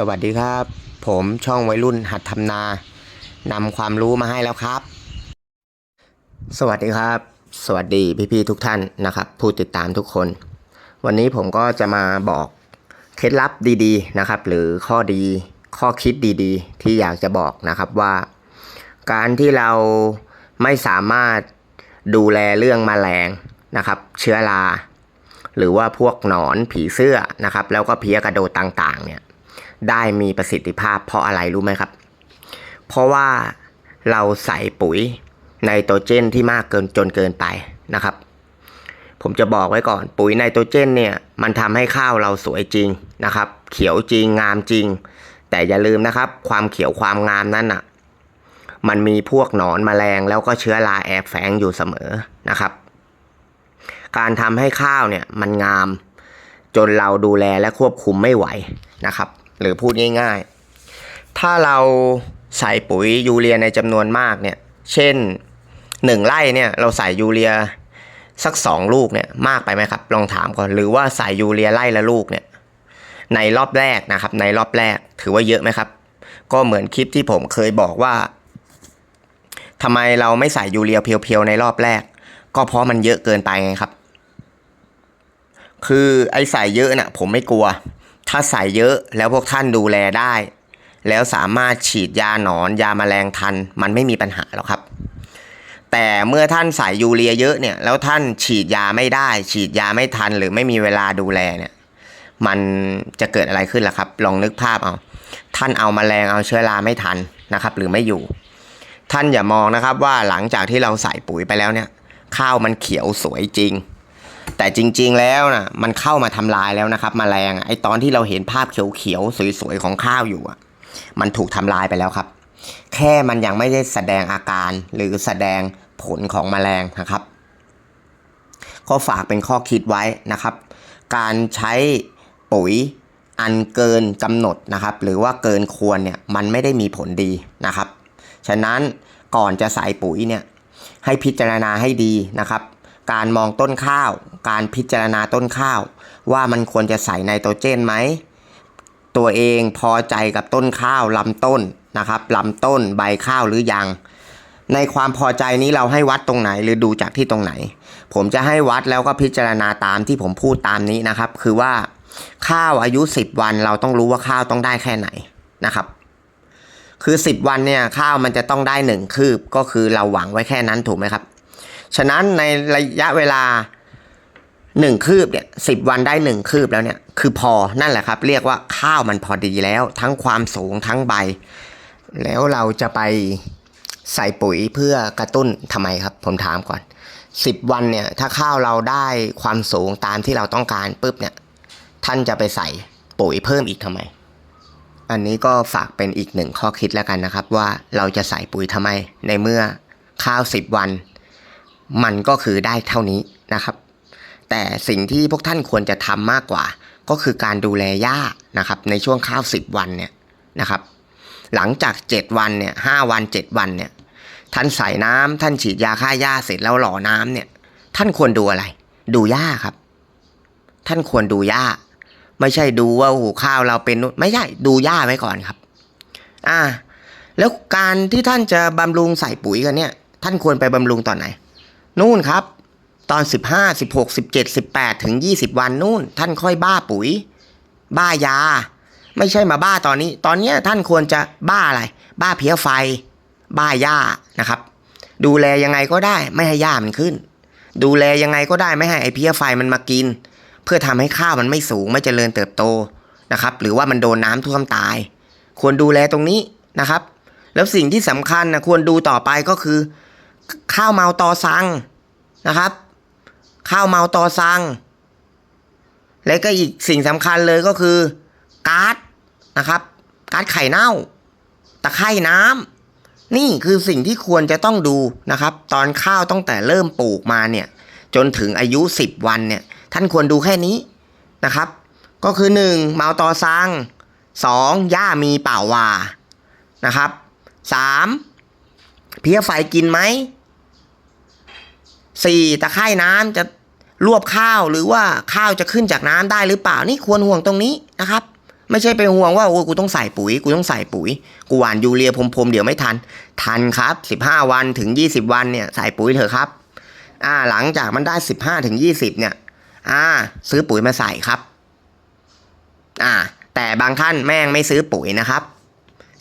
สวัสดีครับ ผมช่องวัยรุ่นหัดทำนานำความรู้มาให้แล้วครับ สวัสดีครับ สวัสดีพี่ๆทุกท่านนะครับ ผู้ติดตามทุกคน วันนี้ผมก็จะมาบอกเคล็ดลับดีๆนะครับ หรือข้อดีข้อคิดดีๆ ที่อยากจะบอกนะครับว่า การที่เราไม่สามารถดูแลเรื่องแมลงนะครับ เชื้อราหรือว่าพวกหนอนผีเสื้อนะครับ แล้วก็เพี้ยกระโดดต่างๆเนี่ย ได้มีประสิทธิภาพเพราะอะไรรู้ไหมครับ เพราะว่าเราใส่ปุ๋ยไนโตรเจนที่มากเกินจนเกินไปนะครับ ผมจะบอกไว้ก่อนปุ๋ยไนโตรเจนเนี่ยมันทำให้ข้าวเราสวยจริงนะครับ เขียวจริงงามจริง แต่อย่าลืมนะครับ ความเขียวความงามนั้นอะมันมีพวกหนอนแมลงแล้วก็เชื้อราแอบแฝงอยู่เสมอนะครับ การทำให้ข้าวเนี่ยมันงาม จนเราดูแลและควบคุมไม่ไหวนะครับ หรือพูดง่ายๆ ถ้าเราใส่ปุ๋ยยูเรียในจำนวนมากเนี่ย เช่นหนึ่งไร่เนี่ยเราใส่ยูเรียสักสองลูกเนี่ยมากไปไหมครับ ลองถามก่อน หรือว่าใส่ยูเรียไร่ละลูกเนี่ยในรอบแรกนะครับ ในรอบแรกถือว่าเยอะไหมครับ ก็เหมือนคลิปที่ผมเคยบอกว่าทำไมเราไม่ใส่ยูเรียเพียวๆในรอบแรก ก็เพราะมันเยอะเกินไปไงครับ คือไอ้ใส่เยอะน่ะ ผมไม่กลัว ถ้าใส่เยอะแล้วพวกท่านดูแลได้ แล้วสามารถฉีดยาหนอนยาแมลงทัน มันไม่มีปัญหาหรอกครับ แต่เมื่อท่านใส่ยูเรียเยอะเนี่ยแล้วท่านฉีดยาไม่ได้ ฉีดยาไม่ทัน หรือไม่มีเวลาดูแลเนี่ยมันจะเกิดอะไรขึ้นล่ะครับ ลองนึกภาพเอาท่านเอาแมลงเอาเชื้อราไม่ทันนะครับ หรือไม่อยู่ ท่านอย่ามองนะครับว่าหลังจากที่เราใส่ปุ๋ยไปแล้วเนี่ย ข้าวมันเขียวสวยจริง แต่จริงๆแล้วนะมันเข้ามาทำลายแล้วนะครับมแมลงไอตอนที่เราเห็นภาพเขียวๆสวยๆของข้าวอยู่อะมันถูกทำลายไปแล้วครับ แค่มันยังไม่ได้แสดงอาการหรือแสดงผลของมแมลงนะครับข้อฝากเป็นข้อคิดไว้นะครับ การใช้ปุ๋ยอันเกินกำหนดนะครับ หรือว่าเกินควรเนี่ยมันไม่ได้มีผลดีนะครับ ฉะนั้นก่อนจะใส่ปุ๋ยเนี่ยให้พิจารณาให้ดีนะครับ การมองต้นข้าว การพิจารณาต้นข้าว ว่ามันควรจะใส่ไนโตรเจนไหม ตัวเองพอใจกับต้นข้าวลำต้นนะครับลำต้นใบข้าวหรือยัง ในความพอใจนี้เราให้วัดตรงไหนหรือดูจากที่ตรงไหน ผมจะให้วัดแล้วก็พิจารณาตามที่ผมพูดตามนี้นะครับ คือว่าข้าวอายุ 10 วันเราต้องรู้ว่าข้าวต้องได้แค่ไหนนะครับคือ 10 วันเนี่ยข้าวมันจะต้องได้หนึ่งคืบก็คือเราหวังไว้แค่นั้นถูกไหมครับ ฉะนั้นในระยะเวลาหนึ่งคืบเนี่ยสิบวันได้หนึ่งคืบแล้วเนี่ยคือพอนั่นแหละครับ เรียกว่าข้าวมันพอดีแล้ว ทั้งความสูงทั้งใบ แล้วเราจะไปใส่ปุ๋ยเพื่อกระตุ้นทำไมครับ ผมถามก่อนสิบวันเนี่ย ถ้าข้าวเราได้ความสูงตามที่เราต้องการปุ๊บเนี่ย ท่านจะไปใส่ปุ๋ยเพิ่มอีกทำไม อันนี้ก็ฝากเป็นอีกหนึ่งข้อคิดแล้วกันนะครับ ว่าเราจะใส่ปุ๋ยทำไมในเมื่อข้าวสิบวัน มันก็คือได้เท่านี้นะครับ แต่สิ่งที่พวกท่านควรจะทำมากกว่า ก็คือการดูแลหญ้านะครับ ในช่วงข้าวสิบวันเนี่ยนะครับ หลังจากเจ็ดวันเนี่ยห้าวันเจ็ดวันเนี่ยท่านใส่น้ำท่านฉีดยาฆ่าหญ้าเสร็จแล้วหล่อน้ำเนี่ยท่านควรดูอะไร ดูหญ้าครับ ท่านควรดูหญ้า ไม่ใช่ดูว่าโอ้โหข้าวเราเป็นนู่นไม่ใช่ดูหญ้าไว้ก่อนครับ อ่า แล้วการที่ท่านจะบำรุงใส่ปุ๋ยกันเนี่ย ท่านควรไปบำรุงตอนไหน นู่นครับ ตอน 15 16 17 18 ถึง 20 วันนู่น ท่านค่อยบ้าปุ๋ย บ้ายา ไม่ใช่มาบ้าตอนนี้ ตอนนี้ท่านควรจะบ้าอะไร บ้าเพี้ยไฟ บ้าหญ้านะครับ ดูแลยังไงก็ได้ไม่ให้หญ้ามันขึ้น ดูแลยังไงก็ได้ไม่ให้ไอเพี้ยไฟมันมากิน เพื่อทำให้ข้าวมันไม่สูงไม่เจริญเติบโตนะครับ หรือว่ามันโดนน้ำท่วมตาย ควรดูแลตรงนี้นะครับ แล้วสิ่งที่สำคัญนะควรดูต่อไปก็คือ ข้าวเมาตอซังนะครับ ข้าวเมาตอซัง และก็อีกสิ่งสำคัญเลยก็คือกา๊าซนะครับ กา๊าซไข่เน่า ตะไคร่น้ำนี่คือสิ่งที่ควรจะต้องดูนะครับ ตอนข้าวตั้งแต่เริ่มปลูกมาเนี่ย จนถึงอายุ 10 วันเนี่ย ท่านควรดูแค่นี้นะครับ ก็คือ 1. เมาตอซัง 2. หญ้ามีเป่าวานะครับ 3. เพี้ยไฟกินไหม สี่ตะไคร่น้ำจะรวบข้าวหรือว่าข้าวจะขึ้นจากน้ำได้หรือเปล่านี่ควรห่วงตรงนี้นะครับ ไม่ใช่ไปห่วงว่าโอ้กูต้องใส่ปุ๋ย กูต้องใส่ปุ๋ย กูหว่านยูเรียพรมๆเดี๋ยวไม่ทัน ทันครับ 15 วันถึง 20 วันเนี่ยใส่ปุ๋ยเถอะครับ อ่าหลังจากมันได้ 15ถึง20 เนี่ย อ่า ซื้อปุ๋ยมาใส่ครับ อ่า แต่บางท่านแม่งไม่ซื้อปุ๋ยนะครับ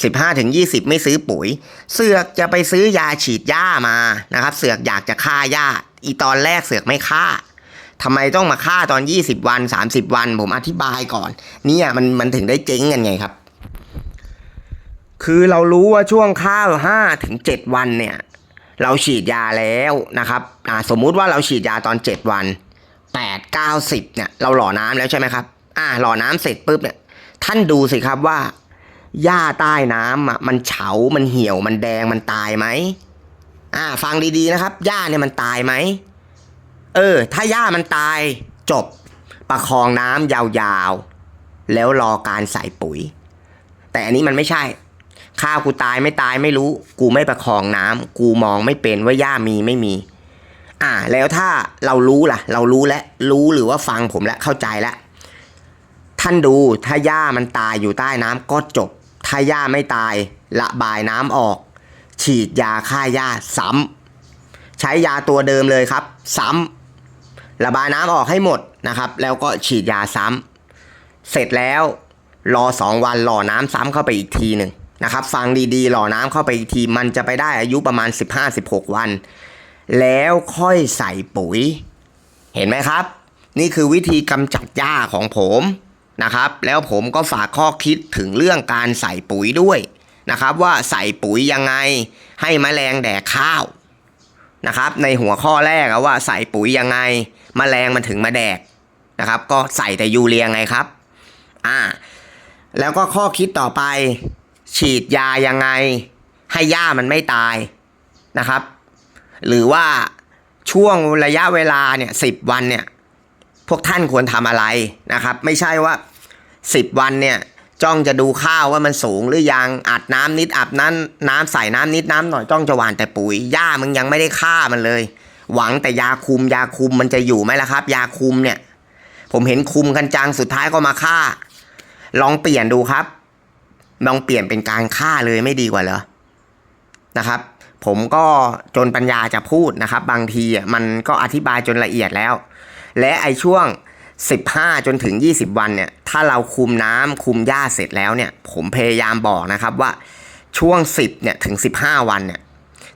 15ถึง20 ไม่ซื้อปุ๋ย เสือกจะไปซื้อยาฉีดหญ้ามานะครับ เสือกอยากจะฆ่าหญ้า อีตอนแรกเสือกไม่ฆ่าทำไมต้องมาฆ่าตอน 20 วัน 30 วัน ผมอธิบายก่อนเนี่ยมันมันถึงได้เจ๊งกันไงครับ คือเรารู้ว่าช่วงข้าว5ถึง7วันเนี่ย เราฉีดยาแล้วนะครับสมมุติว่าเราฉีดยาตอน 7 วัน 8 9 10เนี่ยเราหล่อน้ำแล้วใช่ไหมครับ อ่าหล่อน้ำเสร็จปุ๊บเนี่ยท่านดูสิครับว่า หญ้าใต้น้ำอะมันเฉา มันเหี่ยว มันแดง มันตายไหม อ่า ฟังดีๆนะครับหญ้าเนี่ยมันตายไหม เออ ถ้าหญ้ามันตาย จบ ประคองน้ำยาวๆ แล้วรอการใส่ปุ๋ย แต่อันนี้มันไม่ใช่ ข้าวกูตายไม่ตายไม่รู้ กูไม่ประคองน้ำกูมองไม่เป็นว่าหญ้ามีไม่มี อ่า แล้วถ้าเรารู้ล่ะ เรารู้แล้วรู้หรือว่าฟังผมแล้วเข้าใจแล้วท่านดูถ้าหญ้ามันตายอยู่ใต้น้ำก็จบ ถ้าหญ้าไม่ตายระบายน้ำออก ฉีดยาฆ่าหญ้าซ้ำใช้ยาตัวเดิมเลยครับ ซ้ำระบายน้ำออกให้หมดนะครับ แล้วก็ฉีดยาซ้ำเสร็จแล้วรอสองวันหล่อน้ำซ้ำเข้าไปอีกทีหนึ่งนะครับฟังดีๆ หล่อน้ำเข้าไปอีกที มันจะไปได้อายุประมาณ 15-16 วัน แล้วค่อยใส่ปุ๋ย เห็นไหมครับ นี่คือวิธีกำจัดหญ้าของผม นะครับ แล้วผมก็ฝากข้อคิดถึงเรื่องการใส่ปุ๋ยด้วยนะครับว่าใส่ปุ๋ยยังไงให้แมลงแดกข้าวนะครับ ในหัวข้อแรกว่าใส่ปุ๋ยยังไงแมลงมันถึงมาแดกนะครับ ก็ใส่แต่ยูเรียไงครับอ่าแล้วก็ข้อคิดต่อไป ฉีดยายังไง ให้หญ้ามันไม่ตายนะครับ หรือว่าช่วงระยะเวลาเนี่ยสิบวันเนี่ย วกท่านควรทำอะไรนะครับ ไม่ใช่ว่าสิบวันเนี่ยจ้องจะดูข้าวว่ามันสูงหรือยังอัดน้ำนิดอัดน้ำน้ำใส่น้ำนิดน้ำหน่อยจ้องจะหวานแต่ปุ๋ยหญ้ามึงยังไม่ได้ฆ่ามันเลย หวังแต่ยาคุมยาคุมมันจะอยู่ไหมล่ะครับ ยาคุมเนี่ย ผมเห็นคุมกันจังสุดท้ายก็มาฆ่า ลองเปลี่ยนดูครับ ลองเปลี่ยนเป็นการฆ่าเลยไม่ดีกว่าเหรอนะครับ ผมก็จนปัญญาจะพูดนะครับ บางทีอะมันก็อธิบายจนละเอียดแล้ว และไอช่วง 15 จนถึง 20 วันเนี่ย ถ้าเราคุมน้ำคุมหญ้าเสร็จแล้วเนี่ย ผมพยายามบอกนะครับว่าช่วง 10เนี่ยถึง 15 วันเนี่ย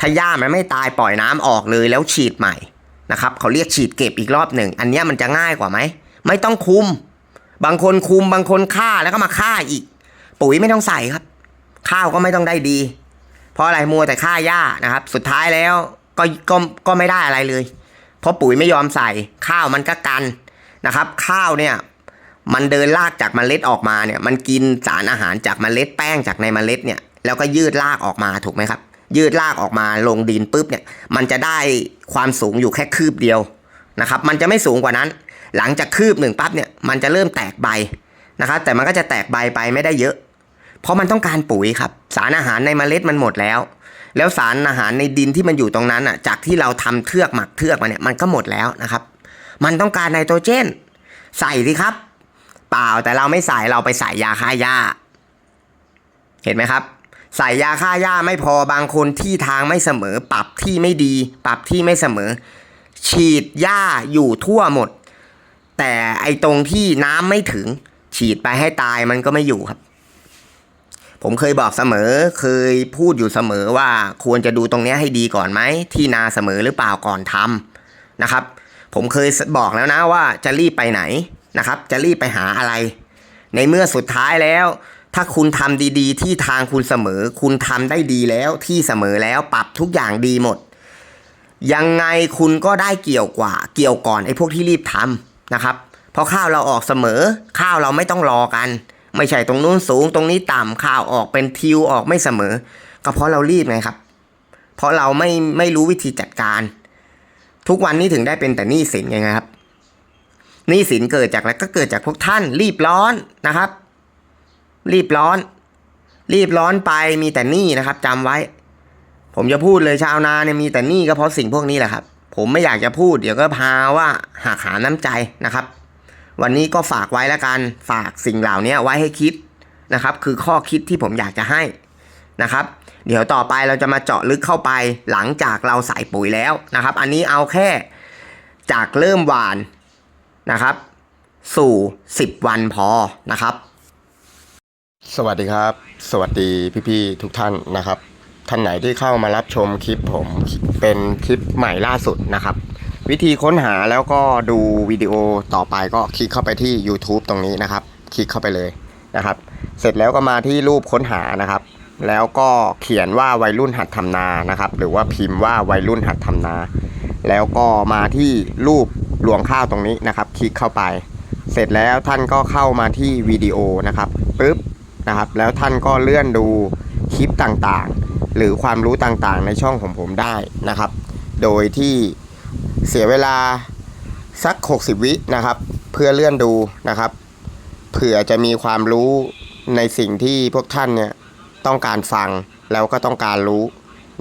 ถ้าหญ้ามันไม่ตายปล่อยน้ำออกเลยแล้วฉีดใหม่นะครับเขาเรียกฉีดเก็บอีกรอบหนึ่ง อันนี้มันจะง่ายกว่าไหม ไม่ต้องคุม บางคนคุมบางคนฆ่าแล้วก็มาฆ่าอีก ปุ๋ยไม่ต้องใส่ครับ ข้าวก็ไม่ต้องได้ดี เพราะอะไรมัวแต่ฆ่าหญ้านะครับ สุดท้ายแล้วก็ก็ก็ไม่ได้อะไรเลย เพราะปุ๋ยไม่ยอมใส่ข้าวมันก็กันนะครับ ข้าวเนี่ยมันเดินลากจากเมล็ดออกมาเนี่ยมันกินสารอาหารจากเมล็ดแป้งจากในเมล็ดเนี่ยแล้วก็ยืดลากออกมาถูกไหมครับ ยืดลากออกมาลงดินปุ๊บเนี่ยมันจะได้ความสูงอยู่แค่คืบเดียวนะครับ มันจะไม่สูงกว่านั้น หลังจากคืบหนึ่งปั๊บเนี่ยมันจะเริ่มแตกใบนะครับ แต่มันก็จะแตกใบไปไม่ได้เยอะ เพราะมันต้องการปุ๋ยครับ สารอาหารในเมล็ดมันหมดแล้ว แล้วสารอาหารในดินที่มันอยู่ตรงนั้นอะจากที่เราทำเทือกหมักเทือกมาเนี่ยมันก็หมดแล้วนะครับ มันต้องการไนโตรเจน ใส่สิครับ เปล่าแต่เราไม่ใส่เราไปใส่ยาฆ่าหญ้า เห็นไหมครับ ใส่ยาฆ่าหญ้าไม่พอบางคนที่ทางไม่เสมอ ปรับที่ไม่ดี ปรับที่ไม่เสมอ ฉีดหญ้าอยู่ทั่วหมด แต่ไอตรงที่น้ำไม่ถึง ฉีดไปให้ตายมันก็ไม่อยู่ครับ ผมเคยบอกเสมอ เคยพูดอยู่เสมอว่าควรจะดูตรงนี้ให้ดีก่อนไหม ที่นาเสมอหรือเปล่าก่อนทำนะครับ ผมเคยบอกแล้วนะว่าจะรีบไปไหนนะครับ จะรีบไปหาอะไร ในเมื่อสุดท้ายแล้ว ถ้าคุณทำดีๆ ที่ทางคุณเสมอ คุณทำได้ดีแล้วที่เสมอแล้วปรับทุกอย่างดีหมด ยังไงคุณก็ได้เกี่ยวกว่า เกี่ยวก่อนไอ้พวกที่รีบทำนะครับเพราะข้าวเราออกเสมอ ข้าวเราไม่ต้องรอกัน ไม่ใช่ตรงนู้นสูงตรงนี้ต่ำข้าวออกเป็นทิวออกไม่เสมอ ก็เพราะเรารีบไงครับ เพราะเราไม่ไม่รู้วิธีจัดการ ทุกวันนี้ถึงได้เป็นแต่หนี้สินไงครับหนี้สินเกิดจากอะไรก็เกิดจากพวกท่าน รีบร้อนนะครับ รีบร้อน รีบร้อนไปมีแต่หนี้นะครับจำไว้ ผมจะพูดเลยชาวนาเนี่ยมีแต่หนี้ก็เพราะสิ่งพวกนี้แหละครับ ผมไม่อยากจะพูดเดี๋ยวก็พาว่าหักหาน้ำใจนะครับ วันนี้ก็ฝากไว้แล้วกัน ฝากสิ่งเหล่านี้ไว้ให้คิดนะครับ คือข้อคิดที่ผมอยากจะให้นะครับ เดี๋ยวต่อไปเราจะมาเจาะลึกเข้าไปหลังจากเราใส่ปุ๋ยแล้วนะครับ อันนี้เอาแค่จากเริ่มหวานนะครับ สู่ 10 วันพอนะครับ สวัสดีครับ สวัสดีพี่ๆทุกท่านนะครับ ท่านไหนที่เข้ามารับชมคลิปผมเป็นคลิปใหม่ล่าสุดนะครับ วิธีค้นหาแล้วก็ดูวิดีโอต่อไปก็คลิกเข้าไปที่ YouTube ตรงนี้นะครับ คลิกเข้าไปเลยนะครับ เสร็จแล้วก็มาที่รูปค้นหานะครับ แล้วก็เขียนว่าวัยรุ่นหัดทำนานะครับ หรือว่าพิมพ์ว่าวัยรุ่นหัดทำนา แล้วก็มาที่รูปรวงข้าวตรงนี้นะครับ คลิกเข้าไป เสร็จแล้วท่านก็เข้ามาที่วิดีโอนะครับปึ๊บนะครับ แล้วท่านก็เลื่อนดูคลิปต่างๆ หรือความรู้ต่างๆ ในช่องของผมได้นะครับ โดยที่ เสียเวลาสัก 60 วินะครับ เพื่อเลื่อนดูนะครับ เผื่อจะมีความรู้ในสิ่งที่พวกท่านเนี่ยต้องการฟังแล้วก็ต้องการรู้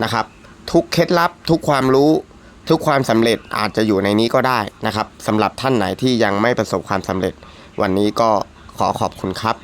นะครับ ทุกเคล็ดลับทุกความรู้ทุกความสำเร็จอาจจะอยู่ในนี้ก็ได้นะครับสำหรับท่านไหนที่ยังไม่ประสบความสำเร็จ วันนี้ก็ขอขอบคุณครับ